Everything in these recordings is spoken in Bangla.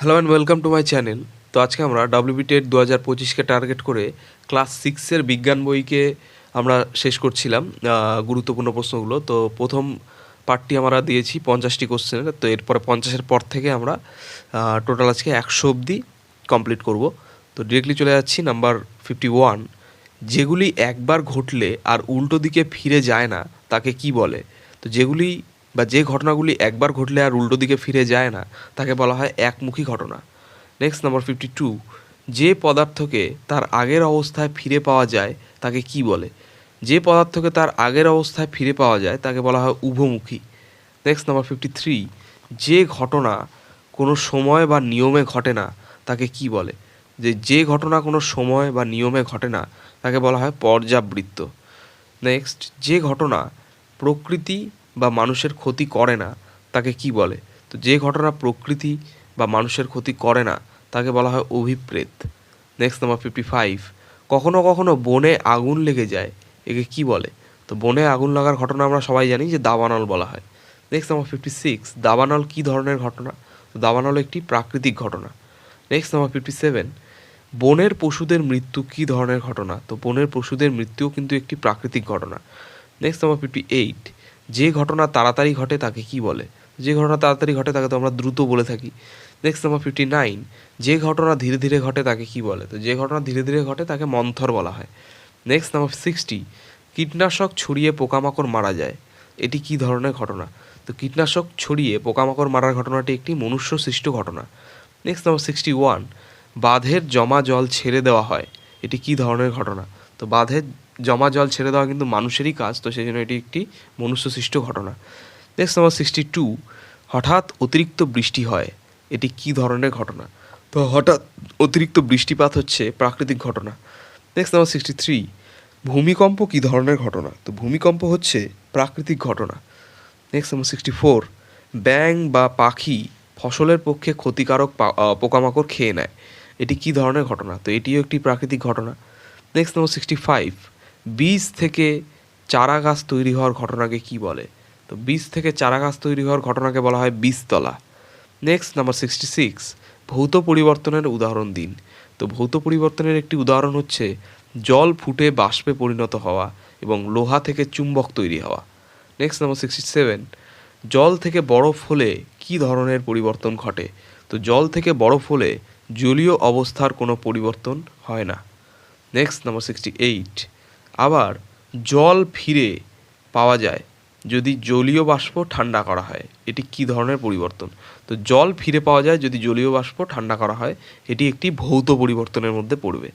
Hello and welcome to my channel তো আজকে আমরা ডাব্লিউবি টেট দু হাজার পঁচিশকে টার্গেট করে ক্লাস সিক্সের বিজ্ঞান বইকে আমরা শেষ করছিলাম গুরুত্বপূর্ণ প্রশ্নগুলো। তো প্রথম পার্টটি আমরা দিয়েছি পঞ্চাশটি কোশ্চেনের তো এরপরে পঞ্চাশের পর থেকে আমরা টোটাল আজকে একশো অবধি কমপ্লিট করব। তো ডিরেক্টলি চলে যাচ্ছি নাম্বার ফিফটি ওয়ান যেগুলি একবার ঘটলে আর উল্টো দিকে ফিরে যায় না, তাকে কি বলে? তো যেগুলি বা যে ঘটনাগুলি একবার ঘটলে আর উল্টো দিকে ফিরে যায় না, তাকে বলা হয় একমুখী ঘটনা। নেক্সট নাম্বার ফিফটি টু যে পদার্থকে তার আগের অবস্থায় ফিরে পাওয়া যায়, তাকে কি বলে? যে পদার্থকে তার আগের অবস্থায় ফিরে পাওয়া যায়, তাকে বলা হয় উভমুখী। নেক্সট নাম্বার ফিফটি থ্রি যে ঘটনা কোনো সময় বা নিয়মে ঘটে না, তাকে কি বলে? যে যে ঘটনা কোনো সময় বা নিয়মে ঘটে না, তাকে বলা হয় পর্যাবৃত্ত। নেক্সট যে ঘটনা প্রকৃতি বা মানুষের ক্ষতি করে না, তাকে কি বলে? তো যে ঘটনা প্রকৃতি বা মানুষের ক্ষতি করে না, তাকে বলা হয় অভিপ্রেত। নেক্সট নাম্বার ফিফটি ফাইভ কখনো কখনো বনে আগুন লেগে যায়, একে কি বলে? তো বনে আগুন লাগার ঘটনা আমরা সবাই জানি যে দাবানল বলা হয়। নেক্সট নাম্বার ফিফটি সিক্স দাবানল কী ধরনের ঘটনা? তো দাবানল একটি প্রাকৃতিক ঘটনা। নেক্সট নাম্বার ফিফটি সেভেন বনের পশুদের মৃত্যু কী ধরনের ঘটনা? তো বনের পশুদের মৃত্যুও কিন্তু একটি প্রাকৃতিক ঘটনা। নেক্সট নাম্বার ফিফটি এইট যে ঘটনা তাড়াতাড়ি ঘটে তাকে কি বলে? যে ঘটনা তাড়াতাড়ি ঘটে তাকে তো আমরা দ্রুত বলে থাকি। নেক্সট নাম্বার ফিফটি নাইন যে ঘটনা ধীরে ধীরে ঘটে তাকে কি বলে? তো যে ঘটনা ধীরে ধীরে ঘটে তাকে মন্থর বলা হয়। নেক্সট নাম্বার সিক্সটি কীটনাশক ছড়িয়ে পোকামাকড় মারা যায়। এটি কী ধরনের ঘটনা? তো কীটনাশক ছড়িয়ে পোকামাকড় মারার ঘটনাটি একটি মনুষ্য সৃষ্ট ঘটনা। নেক্সট নাম্বার সিক্সটি ওয়ান বাঁধের জমা জল ছেড়ে দেওয়া হয়। এটি কী ধরনের ঘটনা? তো বাঁধের জমা জল ছেড়ে দেওয়া কিন্তু মানুষেরই কাজ, তো সেই জন্য এটি একটি মনুষ্য সৃষ্ট ঘটনা। নেক্সট নাম্বার সিক্সটি টু হঠাৎ অতিরিক্ত বৃষ্টি হয়, এটি কী ধরনের ঘটনা? তো হঠাৎ অতিরিক্ত বৃষ্টিপাত হচ্ছে প্রাকৃতিক ঘটনা। নেক্সট নাম্বার সিক্সটি থ্রি ভূমিকম্প কী ধরনের ঘটনা? তো ভূমিকম্প হচ্ছে প্রাকৃতিক ঘটনা। নেক্সট নাম্বার সিক্সটি ফোর ব্যাং বা পাখি ফসলের পক্ষে ক্ষতিকারক পোকামাকড় খেয়ে নেয়, এটি কী ধরনের ঘটনা? তো এটিও একটি প্রাকৃতিক ঘটনা। নেক্সট নাম্বার সিক্সটি ফাইভ বীজ থেকে চারা গাছ তৈরি হওয়ার ঘটনাকে কি বলে? তো বীজ থেকে চারা গাছ তৈরি হওয়ার ঘটনাকে বলা হয় বীজতলা। নেক্সট নাম্বার সিক্সটি সিক্স ভৌত পরিবর্তনের উদাহরণ দিন। তো ভৌত পরিবর্তনের একটি উদাহরণ হচ্ছে জল ফুটে বাষ্পে পরিণত হওয়া এবং লোহা থেকে চুম্বক তৈরি হওয়া। নেক্সট নাম্বার সিক্সটি সেভেন জল থেকে বরফ হলে কী ধরনের পরিবর্তন ঘটে? তো জল থেকে বরফ হলে জলীয় অবস্থার কোনো পরিবর্তন হয় না। নেক্সট নাম্বার সিক্সটি এইট আবার জল ফিরে পাওয়া যায় যদি জলীয় বাষ্প ঠান্ডা করা হয়। এটি কী ধরনের পরিবর্তন? তো জল ফিরে পাওয়া যায় যদি জলীয় বাষ্প ঠান্ডা করা হয়, এটি একটি ভৌত পরিবর্তনের মধ্যে পড়বে।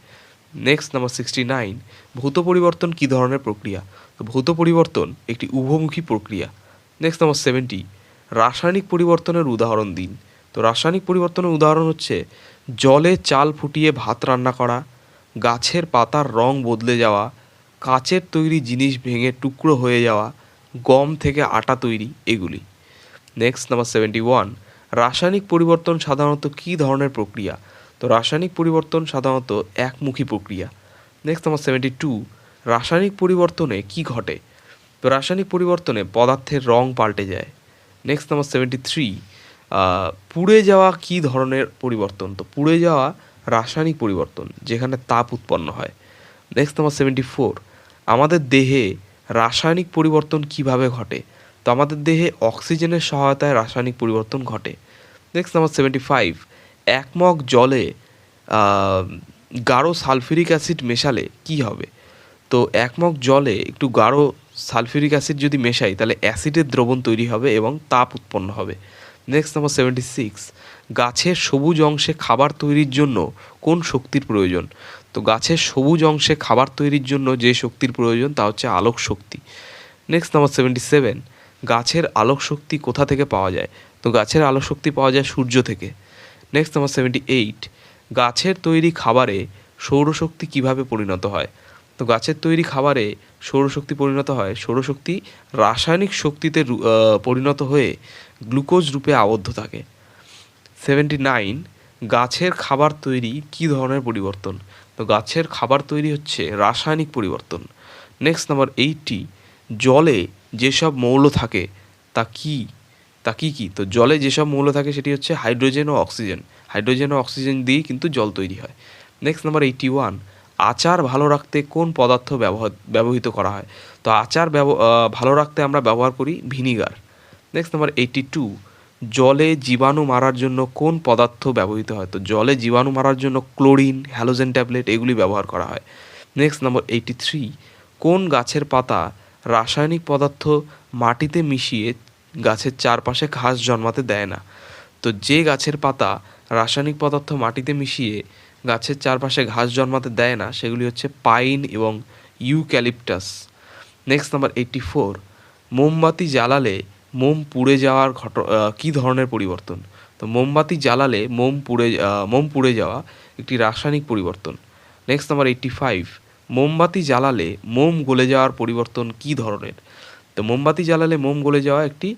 নেক্সট নাম্বার সিক্সটি নাইন ভৌত পরিবর্তন কী ধরনের প্রক্রিয়া? তো ভৌত পরিবর্তন একটি উভমুখী প্রক্রিয়া। নেক্সট নাম্বার সেভেন্টি রাসায়নিক পরিবর্তনের উদাহরণ দিন। তো রাসায়নিক পরিবর্তনের উদাহরণ হচ্ছে, জলে চাল ফুটিয়ে ভাত রান্না করা, গাছের পাতার রং বদলে যাওয়া কাচের তৈরি জিনিস ভেঙে টুকরো হয়ে যাওয়া গম থেকে আটা তৈরি এগুলি। নেক্সট নাম্বার সেভেন্টি ওয়ান রাসায়নিক পরিবর্তন সাধারণত কী ধরনের প্রক্রিয়া? তো রাসায়নিক পরিবর্তন সাধারণত একমুখী প্রক্রিয়া। নেক্সট নাম্বার সেভেন্টি টু রাসায়নিক পরিবর্তনে কি ঘটে? তো রাসায়নিক পরিবর্তনে পদার্থের রং পাল্টে যায়। নেক্সট নাম্বার সেভেন্টি থ্রি পুড়ে যাওয়া কী ধরনের পরিবর্তন? তো পুড়ে যাওয়া রাসায়নিক পরিবর্তন, যেখানে তাপ উৎপন্ন হয়। নেক্সট নাম্বার সেভেন্টি ফোর আমাদের দেহে রাসায়নিক পরিবর্তন কীভাবে ঘটে? তো আমাদের দেহে অক্সিজেনের সহায়তায় রাসায়নিক পরিবর্তন ঘটে। নেক্সট নাম্বার সেভেন্টি ফাইভ এক মগ জলে গাঢ় সালফিউরিক অ্যাসিড মেশালে কি হবে? তো এক মগ জলে একটু গাঢ় সালফিউরিক অ্যাসিড যদি মেশাই, তাহলে অ্যাসিডের দ্রবণ তৈরি হবে এবং তাপ উৎপন্ন হবে। নেক্সট নাম্বার সেভেন্টি সিক্স গাছের সবুজ অংশে খাবার তৈরির জন্য কোন শক্তির প্রয়োজন? তো গাছের সবুজ অংশে খাবার তৈরির জন্য যে শক্তির প্রয়োজন তা হচ্ছে আলোক শক্তি। নেক্সট নাম্বার সেভেন্টি সেভেন গাছের আলোক শক্তি কোথা থেকে পাওয়া যায়? তো গাছের আলোক শক্তি পাওয়া যায় সূর্য থেকে। নেক্সট নাম্বার সেভেন্টি এইট গাছের তৈরি খাবারে সৌরশক্তি কীভাবে পরিণত হয়? তো গাছের তৈরি খাবারে সৌরশক্তি পরিণত হয়, সৌরশক্তি রাসায়নিক শক্তিতে পরিণত হয়ে গ্লুকোজ রূপে আবদ্ধ থাকে। সেভেন্টি নাইন গাছের খাবার তৈরি কী ধরনের পরিবর্তন? তো গাছের খাবার তৈরি হচ্ছে রাসায়নিক পরিবর্তন। নেক্সট নাম্বার এইটটি জলে যেসব মৌল থাকে, তা কি, তা কী কী? তো জলে যেসব মৌল থাকে, সেটি হচ্ছে হাইড্রোজেন ও অক্সিজেন। হাইড্রোজেন ও অক্সিজেন দিয়েই কিন্তু জল তৈরি হয়। নেক্সট নাম্বার এইটি ওয়ান আচার ভালো রাখতে কোন পদার্থ ব্যবহার ব্যবহৃত করা হয়? তো আচার ভালো রাখতে আমরা ব্যবহার করি vinegar. Next number eighty two জলে জীবাণু মারার জন্য কোন পদার্থ ব্যবহৃত হয়? তো জলে জীবাণু মারার জন্য ক্লোরিন, হ্যালোজেন ট্যাবলেট এগুলি ব্যবহার করা হয়। নেক্সট নাম্বার এইটি থ্রি কোন গাছের পাতা রাসায়নিক পদার্থ মাটিতে মিশিয়ে গাছের চারপাশে ঘাস জন্মাতে দেয় না? তো যে গাছের পাতা রাসায়নিক পদার্থ মাটিতে মিশিয়ে গাছের চারপাশে ঘাস জন্মাতে দেয় না, সেগুলি হচ্ছে পাইন এবং eucalyptus. Next number eighty four মোমবাতি জ্বালালে মোম পুড়ে যাওয়ার ঘট কী ধরনের পরিবর্তন? তো মোমবাতি জ্বালালে মোম পুড়ে মোম পুড়ে যাওয়া একটি রাসায়নিক পরিবর্তন। নেক্সট নাম্বার এইটটি ফাইভ মোমবাতি জ্বালালে মোম গলে যাওয়ার পরিবর্তন কী ধরনের? তো মোমবাতি জ্বালালে মোম গলে যাওয়া একটি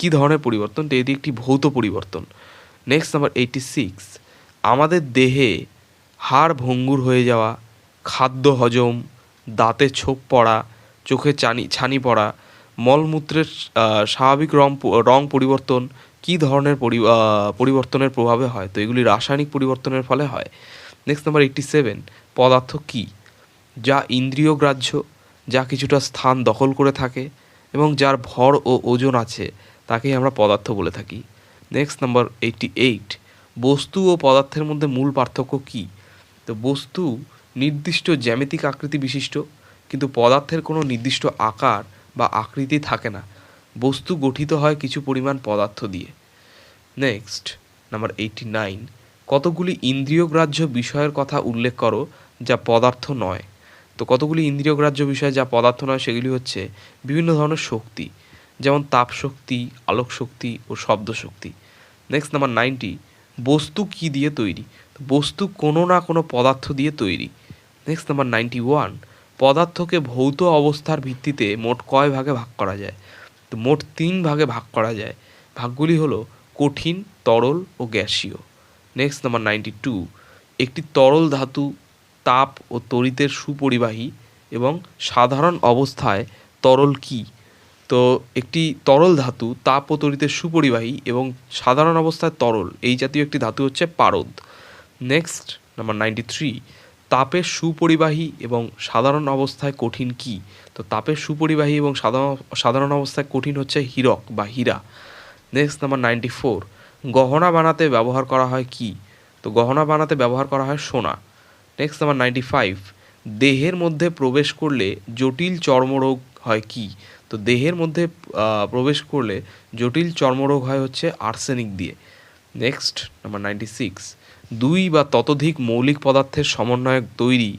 কী ধরনের পরিবর্তন? তো এটি একটি ভৌত পরিবর্তন। নেক্সট নাম্বার এইটটি সিক্স আমাদের দেহে হাড় ভঙ্গুর হয়ে যাওয়া, খাদ্য হজম, দাঁতে ছোপ পড়া, চোখে চানি, ছানি পড়া মলমূত্রের স্বাভাবিক রং রং পরিবর্তন কী ধরনের পরি পরিবর্তনের প্রভাবে হয়? তো এগুলি রাসায়নিক পরিবর্তনের ফলে হয়। নেক্সট নাম্বার এইটটি সেভেন পদার্থ কী? যা ইন্দ্রিয় গ্রাহ্য, যা কিছুটা স্থান দখল করে থাকে এবং যার ভর ও ওজন আছে, তাকেই আমরা পদার্থ বলে থাকি। নেক্সট নাম্বার এইটটি এইট বস্তু ও পদার্থের মধ্যে মূল পার্থক্য কী? তো বস্তু নির্দিষ্ট জ্যামিতিক আকৃতি বিশিষ্ট, কিন্তু পদার্থের কোনো নির্দিষ্ট আকার বা আকৃতি থাকে না। বস্তু গঠিত হয় কিছু পরিমাণ পদার্থ দিয়ে। নেক্সট নাম্বার এইটি নাইন কতগুলি ইন্দ্রিয়গ্রাহ্য বিষয়ের কথা উল্লেখ করো যা পদার্থ নয়। তো কতগুলি ইন্দ্রিয়গ্রাহ্য বিষয় যা পদার্থ নয় সেগুলি হচ্ছে বিভিন্ন ধরনের শক্তি, যেমন তাপ শক্তি, আলোক শক্তি ও শব্দ শক্তি। নেক্সট নাম্বার নাইনটি বস্তু কি দিয়ে তৈরি? বস্তু কোনো না কোনো পদার্থ দিয়ে তৈরি। নেক্সট নাম্বার নাইনটি ওয়ান পদার্থকে ভৌত অবস্থার ভিত্তিতে মোট কয় ভাগে ভাগ করা যায়? তো মোট তিন ভাগে ভাগ করা যায়। ভাগগুলি হলো কঠিন, তরল ও গ্যাসীয়। নেক্সট নাম্বার নাইনটি টু একটি তরল ধাতু তাপ ও তড়িতের সুপরিবাহী এবং সাধারণ অবস্থায় তরল কি? তো একটি তরল ধাতু তাপ ও তড়িতের সুপরিবাহী এবং সাধারণ অবস্থায় তরল, এই জাতীয় একটি ধাতু হচ্ছে পারদ। নেক্সট নাম্বার নাইনটি থ্রি তাপের সুপরিবাহী এবং সাধারণ অবস্থায় কঠিন কি? তো তাপের সুপরিবাহী এবং সাধারণ সাধারণ অবস্থায় কঠিন হচ্ছে হীরক বা হীরা। নেক্সট নাম্বার নাইনটি ফোর গহনা বানাতে ব্যবহার করা হয় কি? তো গহনা বানাতে ব্যবহার করা হয় সোনা। নেক্সট নাম্বার নাইনটি ফাইভ দেহের মধ্যে প্রবেশ করলে জটিল চর্মরোগ হয় কি? তো দেহের মধ্যে প্রবেশ করলে জটিল চর্মরোগ হয় হচ্ছে আর্সেনিক দিয়ে। নেক্সট নাম্বার নাইনটি সিক্স দুই বা ততোধিক মৌলিক পদার্থের সমন্বয়ে তৈরি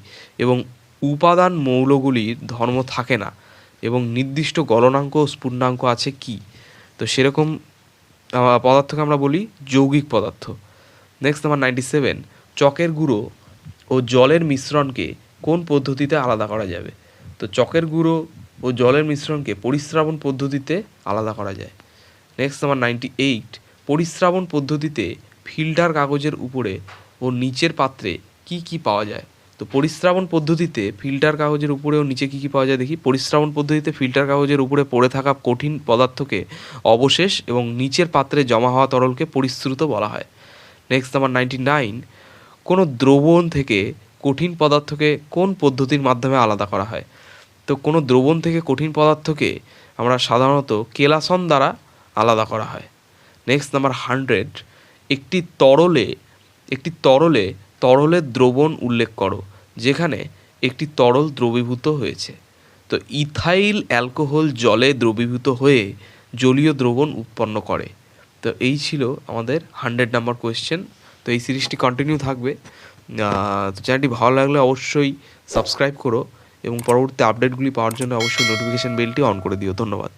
এবং উপাদান মৌলগুলির ধর্ম থাকে না এবং নির্দিষ্ট গলনাঙ্ক ও স্ফুটনাঙ্ক আছে কি? তো সেরকম পদার্থকে আমরা বলি যৌগিক পদার্থ। নেক্সট নাম্বার নাইনটি সেভেন চকের গুঁড়ো ও জলের মিশ্রণকে কোন পদ্ধতিতে আলাদা করা যাবে? তো চকের গুঁড়ো ও জলের মিশ্রণকে পরিস্রাবণ পদ্ধতিতে আলাদা করা যায়। নেক্সট নাম্বার নাইনটি এইট পরিস্রাবণ পদ্ধতিতে ফিল্টার কাগজের উপরে ও নিচের পাত্রে কি কি পাওয়া যায়? তো পরিস্রাবণ পদ্ধতিতে ফিল্টার কাগজের উপরে ও নিচে কি কি পাওয়া যায় দেখি। পরিস্রাবণ পদ্ধতিতে ফিল্টার কাগজের উপরে পড়ে থাকা কঠিন পদার্থকে অবশেষ এবং নিচের পাত্রে জমা হওয়া তরলকে পরিশ্রুত বলা হয়। নেক্সট নাম্বার নাইনটি নাইন কোনো দ্রবণ থেকে কঠিন পদার্থকে কোন পদ্ধতির মাধ্যমে আলাদা করা হয়? তো কোনো দ্রবণ থেকে কঠিন পদার্থকে আমরা সাধারণত কেলাসন দ্বারা আলাদা করা হয়। নেক্সট নাম্বার হান্ড্রেড একটি তরলে একটি তরলে তরলের দ্রবণ উল্লেখ করো, যেখানে একটি তরল দ্রবীভূত হয়েছে। তো ইথাইল অ্যালকোহল জলে দ্রবীভূত হয়ে জলীয় দ্রবণ উৎপন্ন করে। তো এই ছিল আমাদের হান্ড্রেড নাম্বার কোয়েশ্চেন তো এই সিরিজটি কন্টিনিউ থাকবে। তো চ্যানেলটি ভালো লাগলে অবশ্যই সাবস্ক্রাইব করো এবং পরবর্তী আপডেটগুলি পাওয়ার জন্য অবশ্যই নোটিফিকেশান বেলটি অন করে দিও। ধন্যবাদ।